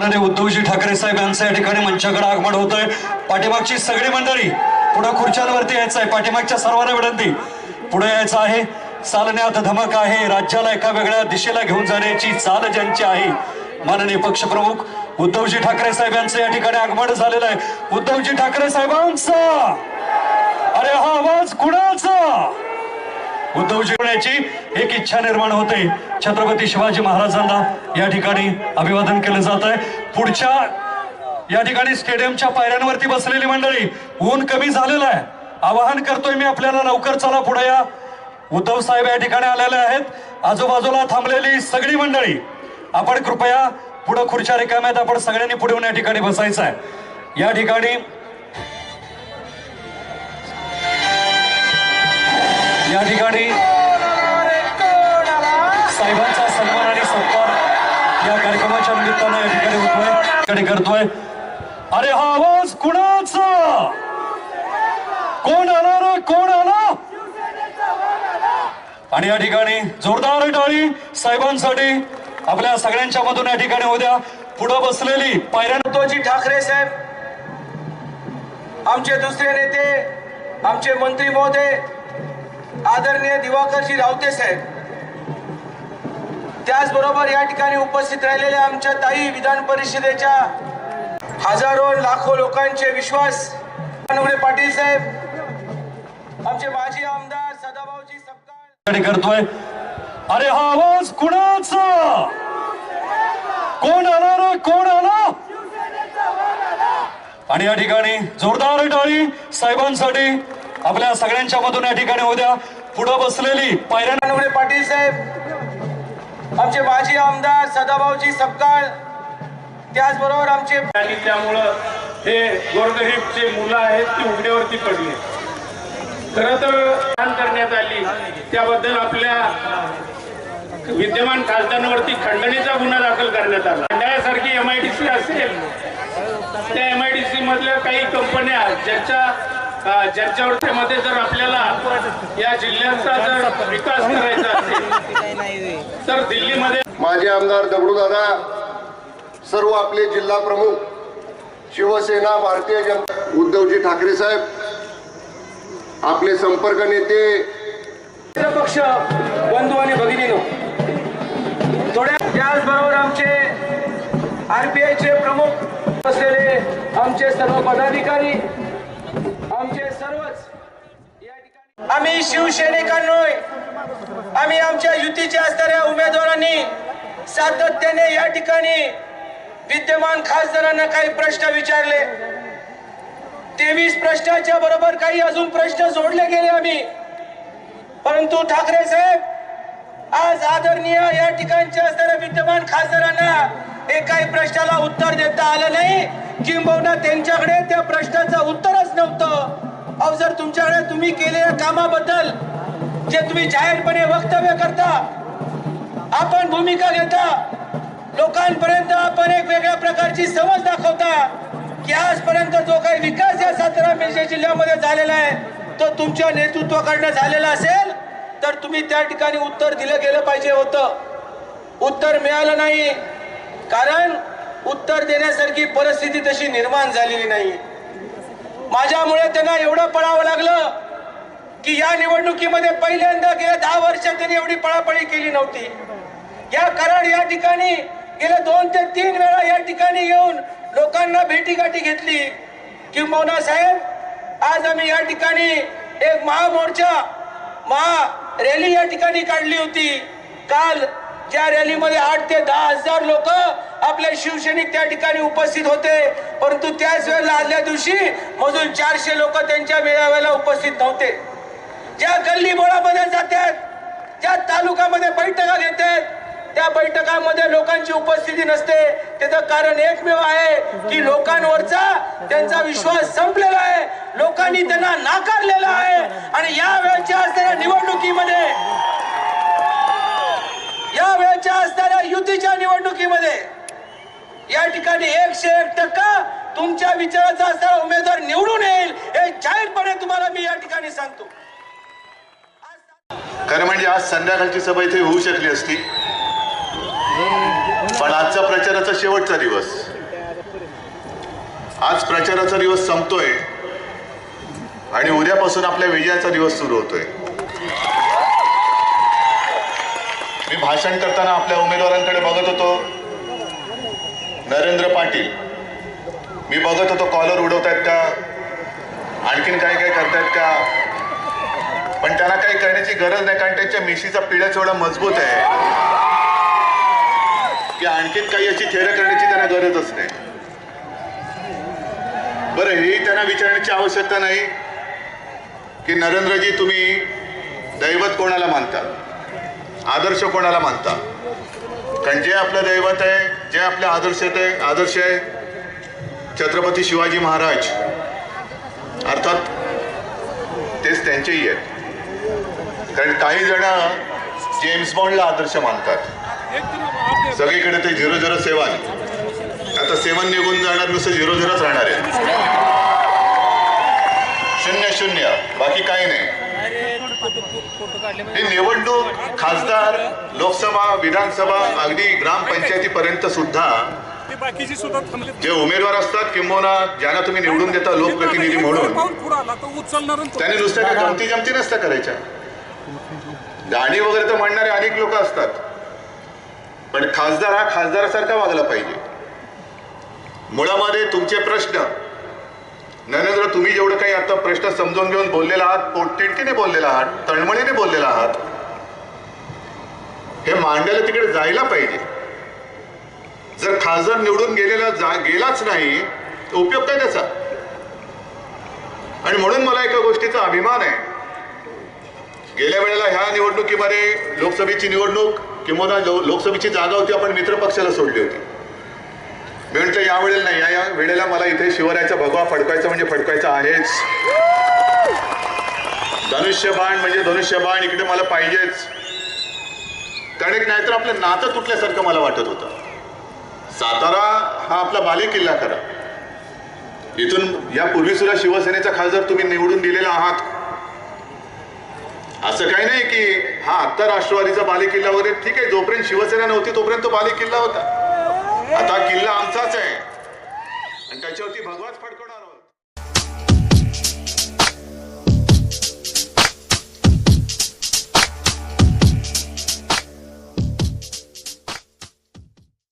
उद्धवजी ठाकरे साहेब यांचं या ठिकाणी मंचाकडे आगमन होतंय. पाठीमागची सगळी मंडळी पुढे खुर्च्यांवरती यायचं आहे. पाठीमागच्या सर्वांना विनंती. पुढे यायचं आहे. चालण्यात धमक आहे. राज्याला एका वेगळ्या दिशेला घेऊन जाण्याची चाल ज्यांची आहे. माननीय पक्षप्रमुख उद्धवजी ठाकरे साहेब यांचं या ठिकाणी आगमन झालेलं आहे. उद्धवजी ठाकरे साहेबांचा! अरे हा आवाज कुणाचा? उद्धव होण्याची एक इच्छा निर्माण होते. छत्रपती शिवाजी महाराजांना या ठिकाणी अभिवादन केलं जात आहे पुढच्या या ठिकाणी स्टेडियमच्या पायऱ्यांवरती बसलेली मंडळी ऊन कमी झालेलं आहे. आवाहन करतोय मी आपल्याला लवकर चला पुढे या. उद्धव साहेब या ठिकाणी आलेले आहेत. आजूबाजूला थांबलेली सगळी मंडळी आपण कृपया पुढे खुर्च्या रिकाम्यात आपण सगळ्यांनी पुढे या ठिकाणी बसायचं आहे. या ठिकाणी या ठिकाणी साहेबांचा सन्मान आणि सत्कार या कार्यक्रमाच्या निमित्तानं या ठिकाणी होतोय. ठिकाणी करतोय. अरे हा आवाज कुणाचा? कोण आला रे? कोण आला? आणि या ठिकाणी जोरदार टाळी साहेबांसाठी आपल्या सगळ्यांच्या मधून या ठिकाणी उद्या पुढे बसलेली पायऱ्या ठाकरे साहेब आमचे दुसरे नेते आमचे मंत्री महोदय आदरणीय दिवाकरजी रावते साहेब. त्याचबरोबर या ठिकाणी उपस्थित राहिलेल्या आमच्या ताई विधान परिषदेच्या हजारो लाखो लोकांचे विश्वास. पाटील साहेब आमचे माजी आमदार सदाभाऊजी सपकाळ. करतोय. अरे हा आवाज कुणाचा? कोण आला रे? कोण आला? आणि या ठिकाणी जोरदार टाळी साहेबांसाठी. आपल्या सगळ्यांच्या मधून या ठिकाणी उद्या पुढे बसलेली पायऱ्या कानवडे पाटील साहेब आमचे माजी आमदार सदाभाऊजी सपकाळ त्याचबरोबर आमचे आणि त्यामुळं हे गोरगरीबचे मुलं आहेत ती उघड्यावरती पडली. खरं तर करण्यात आली. त्याबद्दल आपल्या विद्यमान खासदारांवरती खंडणीचा गुन्हा दाखल करण्यात आला. खंडाळ्यासारखी एम आय डी सी असेल त्या एम आय डी सी मधल्या काही कंपन्या ज्यांच्या अं, ज्यांच्यावर मध्ये जर आपल्याला या जिल्ह्याचा जर विकास करायचा असेल तर दिल्लीमध्ये माजी आमदार दगडूदादा सर्व आपले जिल्हा प्रमुख शिवसेना भारतीय जनता उद्धवजी ठाकरे साहेब आपले संपर्क नेते पक्ष बंधू आणि भगिनीनो थोड्या त्याचबरोबर आमचे आरपीआयचे प्रमुख असलेले आमचे सर्व पदाधिकारी आमचे सर्वच या ठिकाणी आम्ही शिवसैनिकांनी आम्ही आमच्या युतीच्या असणाऱ्या उमेदवारांनी सातत्याने या ठिकाणी विद्यमान खासदारांना काही प्रश्न विचारले. तेवीस प्रश्नाच्या बरोबर काही अजून प्रश्न जोडले गेले आम्ही. परंतु ठाकरे साहेब आज आदरणीय या ठिकाणच्या असणाऱ्या विद्यमान खासदारांना एकाही प्रश्नाला उत्तर देता आलं नाही. किंबहुना त्यांच्याकडे त्या प्रश्नाचं उत्तरच नव्हतं. अहो जर तुमच्याकडे तुम्ही केलेल्या कामाबद्दल जे तुम्ही जाहीरपणे वक्तव्य करता आपण भूमिका घेता लोकांपर्यंत आपण एक वेगळ्या प्रकारची समज दाखवता की आजपर्यंत जो काही विकास या सातारा मिरजे जिल्ह्यामध्ये झालेला आहे तो तुमच्या नेतृत्वाकडनं झालेला असेल तर तुम्ही त्या ठिकाणी उत्तर दिलं गेलं पाहिजे होतं. उत्तर मिळालं नाही कारण उत्तर देण्यासारखी परिस्थिती तशी निर्माण झालेली नाही. माझ्यामुळे त्यांना एवढं पळावं लागलं की या निवडणुकीमध्ये पहिल्यांदा गेल्या दहा वर्षात त्यांनी एवढी पळापळी केली नव्हती. या कराड या ठिकाणी गेल्या दोन ते तीन वेळा या ठिकाणी येऊन लोकांना भेटीगाठी घेतली. किंबहुना साहेब आज आम्ही या ठिकाणी एक महामोर्चा महा रॅली या ठिकाणी काढली होती. काल ज्या रॅलीमध्ये आठ ते दहा हजार लोक आपले शिवसैनिक त्या ठिकाणी उपस्थित होते. परंतु त्याच वेळेला आदल्या दिवशी मधून चारशे लोक त्यांच्या मेळाव्याला उपस्थित नव्हते. ज्या गल्ली बोळामध्ये जातात ज्या तालुक्यामध्ये बैठका घेतात त्या बैठकामध्ये लोकांची उपस्थिती नसते. त्याचं कारण एकमेव आहे की लोकांवरचा त्यांचा विश्वास संपलेला आहे. लोकांनी त्यांना नाकारलेला आहे. आणि या वेळच्या असलेल्या निवडणुकीमध्ये या असणाऱ्या युतीच्या निवडणुकीमध्ये या ठिकाणी एकशे एक टक्का तुमच्या विचाराचा असणारा उमेदवार निवडून येईल हे जाहीरपणे तुम्हाला मी या ठिकाणी सांगतो. खरं म्हणजे आज संध्याकाळची सभा इथे होऊ शकली असती. पण आजचा प्रचाराचा शेवटचा दिवस. आज प्रचाराचा दिवस संपतोय. आणि उद्यापासून आपल्या विजयाचा दिवस सुरू होतोय मी भाषण करताना आपल्या उमेदवारांकडे बघत होतो. नरेंद्र पाटील. मी बघत होतो कॉलर उडवतायत का? आणखीन काय काय करतायत का? पण त्यांना काही करण्याची गरज नाही कारण त्यांच्या मिशीचा पिढ्याच एवढा मजबूत आहे. की आणखीन काही अशी थेरं करण्याची त्यांना गरजच नाही. बरं हे त्यांना विचारण्याची आवश्यकता नाही की नरेंद्रजी तुम्ही दैवत कोणाला मानता? आदर्श कोणाला मानता कारण जे आपलं दैवत आहे जे आपले आदर्श आहे आदर्श आहे छत्रपती शिवाजी महाराज अर्थात तेच त्यांचेही आहेत. कारण काही जण जेम्स बॉन्डला आदर्श मानतात. सगळीकडे ते झिरो झिरो सेवन. आता सेवन निघून जाणार नुसतं झिरो झिरोच राहणार आहे. शून्य शून्य. बाकी काही नाही. निवडणूक खासदार लोकसभा विधानसभा अगदी ग्रामपंचायतीपर्यंत सुद्धा जे उमेदवार असतात किंबहुना ज्यांना तुम्ही निवडून देता लोकप्रतिनिधी म्हणून त्याने नुसत्या त्या गमती जमती नसत्या करायच्या. गाणी वगैरे तर म्हणणारे अनेक लोक असतात. पण खासदार हा खासदारासारखा वागला पाहिजे. मुळामध्ये तुमचे प्रश्न नरेंद्र तुम्ही जेवढं काही आता प्रश्न समजून घेऊन बोललेला आहात पोटतिडकीने बोललेला आहात तळमळीने बोललेला आहात हे मांडायला तिकडे जायला पाहिजे. जर खासदार निवडून गेलेला जा गेलाच नाही तर उपयोग काय त्याचा. आणि म्हणून मला एका गोष्टीचा अभिमान आहे. गेल्या वेळेला ह्या निवडणुकीमध्ये लोकसभेची निवडणूक किंवा लोकसभेची जागा होती आपण मित्रपक्षाला सोडली होती. मी म्हटलं या वेळेला नाही. या- या वेळेला मला इथे शिवरायाचा भगवा फडकायचा म्हणजे फडकायचा आहेच. धनुष्यबाण म्हणजे धनुष्यबाण इकडे मला पाहिजेच. कारण एक नाहीतर आपलं नातं तुटल्यासारखं मला वाटत होतं. सातारा हा आपला बाले किल्ला खरा. इथून यापूर्वी सुद्धा शिवसेनेचा खासदार तुम्ही निवडून दिलेला आहात. असं काही नाही की हा आत्ता राष्ट्रवादीचा बालेकिल्ला वगैरे ठीक आहे जोपर्यंत शिवसेना नव्हती तोपर्यंत तो बालेकिल्ला होता. आता किल्ला आमचाच आहे. आणि त्याच्यावरती भगवाच फडकवणार